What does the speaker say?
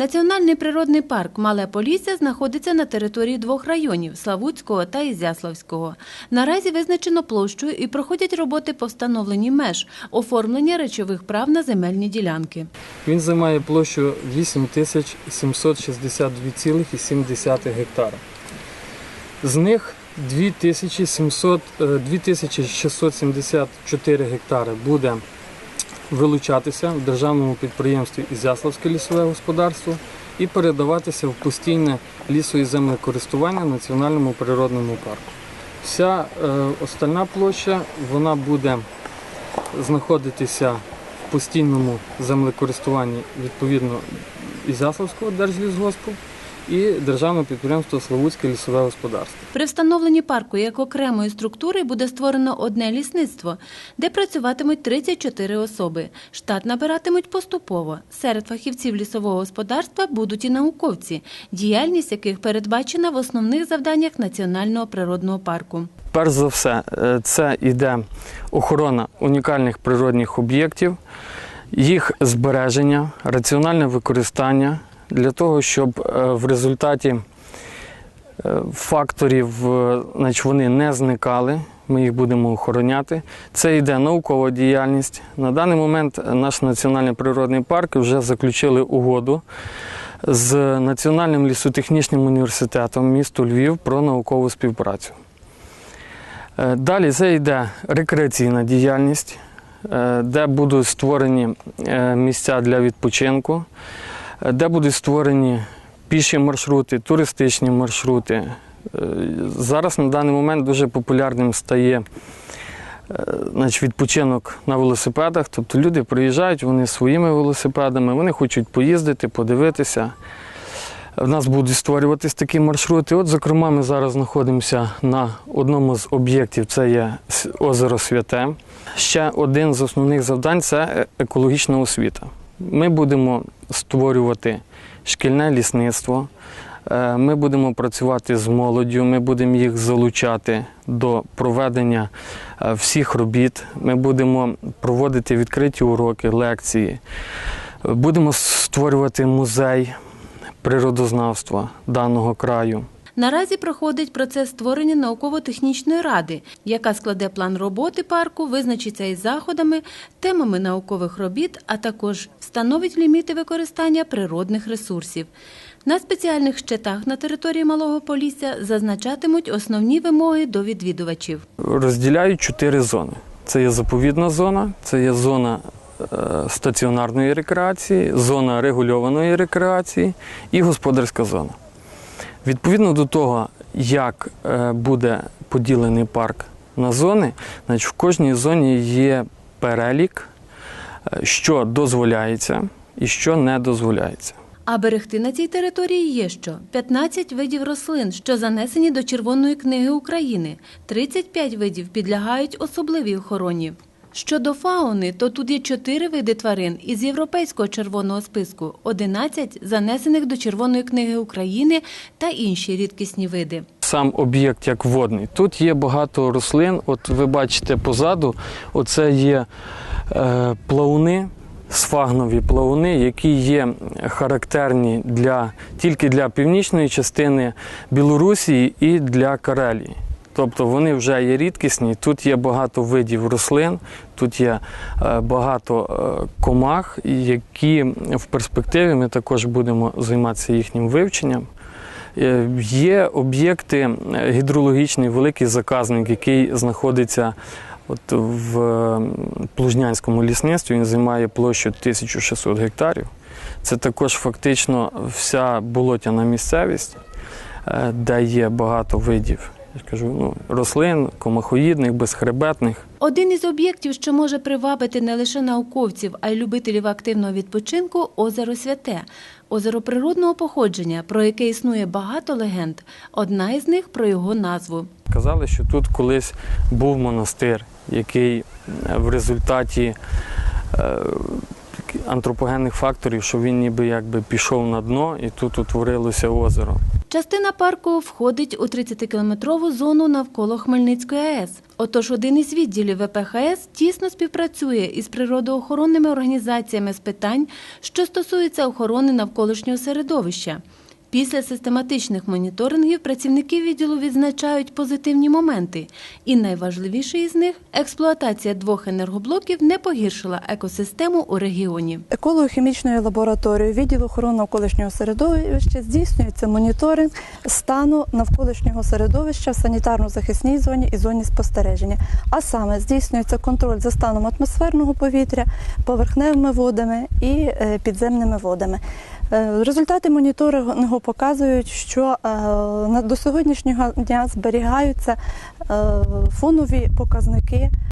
Національний природний парк Мале Полісся знаходиться на території двох районів Славутського та Ізяславського. Наразі визначено площу і проходять роботи по встановленні меж, оформлення речових прав на земельні ділянки. Він займає площу 8762,7 гектара. З них 2700, е, 2674 гектари буде вилучатися в державному підприємстві Ізяславське лісове господарство і передаватися в постійне лісо- і землекористування Національному природному парку. Вся е, остальна площа вона буде знаходитися в постійному землекористуванні відповідно Ізяславського держлісгоспу і державного підприємства Славутське лісове господарство. При встановленні парку як окремої структури буде створено одне лісництво, де працюватимуть 34 особи. Штат набиратимуть поступово. Серед фахівців лісового господарства будуть і науковці, діяльність яких передбачена в основних завданнях Національного природного парку. Перш за все, е, це йде охорона унікальних природних об'єктів, їх збереження, раціональне використання для того, щоб е, в результаті е, факторів е, значить, вони не зникали. Ми їх будемо охороняти. Це йде наукова діяльність. На даний момент наш національний природний парк вже заключили угоду з Національним лісотехнічним університетом місту Львів про наукову співпрацю. Далі це йде рекреаційна діяльність, де будуть створені місця для відпочинку, де будуть створені піші маршрути, туристичні маршрути. Е, Зараз на даний момент дуже популярним стає е, значить, відпочинок на велосипедах. Тобто люди приїжджають вони своїми велосипедами, вони хочуть поїздити, подивитися. В нас будуть створюватись такі маршрути. От, зокрема, ми зараз знаходимося на одному з об'єктів, це є озеро Святе. Ще один з основних завдань це е- екологічна освіта. Ми будемо створювати шкільне лісництво. е, Ми будемо працювати з молоддю, ми будемо їх залучати до проведення е, всіх робіт. Ми будемо проводити відкриті уроки, лекції. Будемо створювати музей природознавства даного краю. Наразі проходить процес створення науково-технічної ради, яка складе план роботи парку, визначиться із заходами, темами наукових робіт, а також встановить ліміти використання природних ресурсів. На спеціальних щитах на території Малого Полісся зазначатимуть основні вимоги до відвідувачів. Розділяють чотири зони. Це є заповідна зона, це є зона е, стаціонарної рекреації, зона регульованої рекреації і господарська зона. Відповідно до того, як е, буде поділений парк на зони, значить в кожній зоні є перелік, е, що дозволяється і що не дозволяється. А берегти на цій території є що 15 видів рослин, що занесені до Червоної книги України. 35 видів підлягають особливій охороні. Щодо фауни, то тут є 4 види тварин із європейського червоного списку, 11 занесених до Червоної книги України та інші рідкісні види. сам об'єкт як водний. Тут є багато рослин. От ви бачите позаду, оце є е, плавуни, сфагнові плавуни, які є характерні для, тільки для північної частини Білорусі і для Карелії. Тобто вони вже є рідкісні. Тут є багато видів рослин, тут є е, багато е, комах, які в перспективі ми також будемо займатися їхнім вивченням. Е, Є об'єкти гідрологічний великий заказник, який знаходиться от в Плужнянському лісництві. Він займає площу 1600 гектарів. Це також фактично вся болотяна місцевість, де є багато видів я ж кажу, ну, рослин, комахоїдних, безхребетних. Один із об'єктів, що може привабити не лише науковців, а й любителів активного відпочинку озеро Святе. Озеро природного походження, про яке існує багато легенд. Одна із них про його назву. Казали, що тут колись був монастир, який е, в результаті е, антропогенних факторів, що він ніби якби пішов на дно і тут утворилося озеро. Частина парку входить у 30-кілометрову зону навколо Хмельницької АЕС. Отож, один із відділів ВПХС тісно співпрацює із природоохоронними організаціями з питань, що стосуються охорони навколишнього середовища. Після систематичних моніторингів працівники відділу відзначають позитивні моменти. І найважливіший із них експлуатація двох енергоблоків не погіршила екосистему у регіоні. Еколого-хімічною лабораторією відділу охорони навколишнього середовища здійснюється моніторинг стану навколишнього середовища в санітарно-захисній зоні і зоні спостереження. А саме здійснюється контроль за станом атмосферного повітря, поверхневими водами і е, підземними водами. Е, Результати моніторингу показують, що е, до сьогоднішнього дня зберігаються е, фонові показники